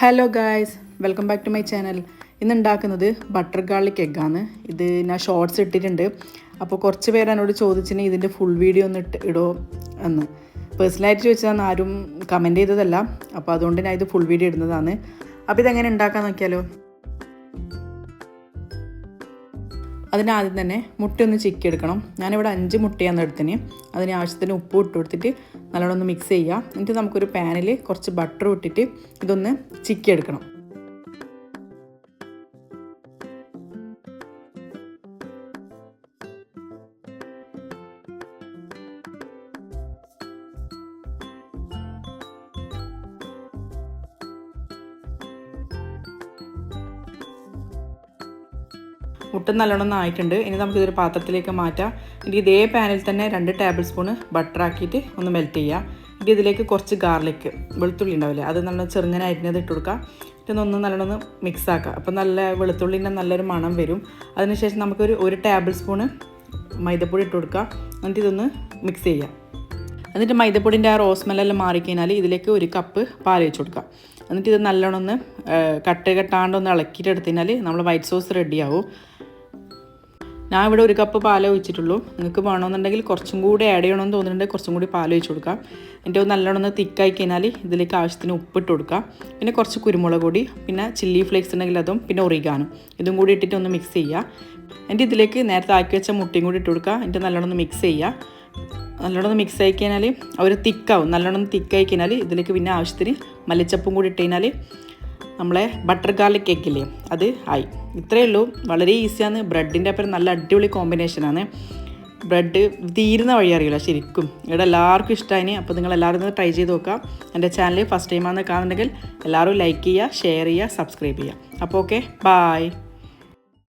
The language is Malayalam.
Hello guys welcome back to my channel ഇന്ന് ഉണ്ടാക്കുന്നത് ബട്ടർ ഗാർലിക് എഗ്ഗാണ് ഇത് ഞാൻ ഷോർട്സ് ഇട്ടിട്ടുണ്ട്. അപ്പോൾ കുറച്ച് പേര് എന്നോട് ചോദിച്ചിന് ഇതിന്റെ ഫുൾ വീഡിയോ ഒന്ന് ഇട്ട് ഇടോ എന്ന്. പേഴ്സണലായിട്ട് ചോദിച്ചതാണ് ആരും കമന്റ് ചെയ്തതല്ല. അപ്പോൾ അതുകൊണ്ട് ഞാൻ ഇത് ഫുൾ വീഡിയോ ഇടുന്നതാണ്. അപ്പോൾ ഇതെങ്ങനെ ഉണ്ടാക്കാൻ നോക്കിയാലോ? അതിനാദ്യം തന്നെ മുട്ട ഒന്ന് ചിക്കി എടുക്കണം ഞാനിവിടെ അഞ്ച് മുട്ടയാണ് എടുത്തിന് അതിന് ആവശ്യത്തിന് ഉപ്പ് ഇട്ട് കൊടുത്തിട്ട് നല്ലോണം ഒന്ന് മിക്സ് ചെയ്യുക. എന്നിട്ട് നമുക്കൊരു പാനിൽ കുറച്ച് ബട്ടർ ഇട്ടിട്ട് ഇതൊന്ന് ചിക്കി എടുക്കണം മുട്ട നല്ലോണം ആയിട്ടുണ്ട് ഇനി നമുക്കിതൊരു പാത്രത്തിലേക്ക് മാറ്റാം. എനിക്ക് ഇതേ പാനിൽ തന്നെ രണ്ട് ടേബിൾ സ്പൂണ് ബട്ടർ ആക്കിയിട്ട് ഒന്ന് മെൽറ്റ് ചെയ്യാം. ഇനി ഇതിലേക്ക് കുറച്ച് ഗാർലിക്ക് വെളുത്തുള്ളി ഉണ്ടാവില്ലേ അത് നല്ല ചെറുങ്ങനെ അരിഞ്ഞത് ഇട്ട് കൊടുക്കുക ഒന്ന് നല്ലോണം മിക്സ് ആക്കുക അപ്പോൾ നല്ല വെളുത്തുള്ളിന്റെ നല്ലൊരു മണം വരും. അതിനുശേഷം നമുക്കൊരു ഒരു ടേബിൾ സ്പൂണ് മൈദപ്പൊടി ഇട്ട് കൊടുക്കുക എന്നിട്ട് ഇതൊന്ന് മിക്സ് ചെയ്യാം. എന്നിട്ട് മൈദപ്പൊടിന്റെ ആ റോസ് മെല്ലെല്ലാം മാറിക്കഴിഞ്ഞാൽ ഇതിലേക്ക് ഒരു കപ്പ് പാൽ വെച്ച് കൊടുക്കുക എന്നിട്ട് ഇത് നല്ലോണം ഒന്ന് കട്ട് കെട്ടാണ്ട് ഒന്ന് ഇളക്കിയിട്ട് എടുത്തുകഴിഞ്ഞാൽ നമ്മൾ വൈറ്റ് സോസ് റെഡിയാവും ഞാൻ ഇവിടെ ഒരു കപ്പ് പാൽ ഒഴിച്ചിട്ടുള്ളൂ. നിങ്ങൾക്ക് വേണമെന്നുണ്ടെങ്കിൽ കുറച്ചും കൂടി ആഡ് ചെയ്യണമെന്ന് തോന്നുന്നുണ്ടെങ്കിൽ കുറച്ചും കൂടി പാൽ ഒഴിച്ച് കൊടുക്കാം. എന്നിട്ട് നല്ലോണം ഒന്ന് തിക്കായി കഴിഞ്ഞാൽ ഇതിലേക്ക് ആവശ്യത്തിന് ഉപ്പിട്ട് കൊടുക്കുക പിന്നെ കുറച്ച് കുരുമുളക് പൊടി പിന്നെ ചില്ലി ഫ്ലേക്സ് ഉണ്ടെങ്കിൽ അതും പിന്നെ ഒറിഗാനും ഇതും കൂടി ഇട്ടിട്ട് ഒന്ന് മിക്സ് ചെയ്യുക എന്നിട്ട് ഇതിലേക്ക് നേരത്തെ ആക്കി വെച്ച മുട്ടയും കൂടി ഇട്ട് കൊടുക്കുക എന്നിട്ട് നല്ലോണം ഒന്ന് മിക്സ് ചെയ്യുക നല്ലോണം മിക്സ് ആയി കഴിഞ്ഞാൽ അവർ തിക്കാവും നല്ലോണം തിക്കായി കഴിഞ്ഞാൽ ഇതിലേക്ക് പിന്നെ ആവശ്യത്തിന് മല്ലിച്ചപ്പും കൂടി ഇട്ട് കഴിഞ്ഞാൽ നമ്മളെ ബട്ടർ ഗാർലിക് കേക്കില്ലേ അത് ആയി. ഇത്രയേ ഉള്ളൂ. വളരെ ഈസിയാണ് ബ്രെഡിന്റെ അപ്പം നല്ല അടിപൊളി കോമ്പിനേഷനാണ് ബ്രെഡ് തീരുന്ന വഴി അറിയില്ല ശരിക്കും. ഇവിടെ എല്ലാവർക്കും ഇഷ്ടമായി അപ്പോൾ നിങ്ങൾ എല്ലാവരും ഒന്ന് ട്രൈ ചെയ്ത് നോക്കാം. എന്റെ ചാനൽ ഫസ്റ്റ് ടൈമാണെന്ന് കാണുന്നുണ്ടെങ്കിൽ എല്ലാവരും ലൈക്ക് ചെയ്യുക ഷെയർ ചെയ്യുക സബ്സ്ക്രൈബ് ചെയ്യുക. അപ്പോൾ ഓക്കെ ബായ്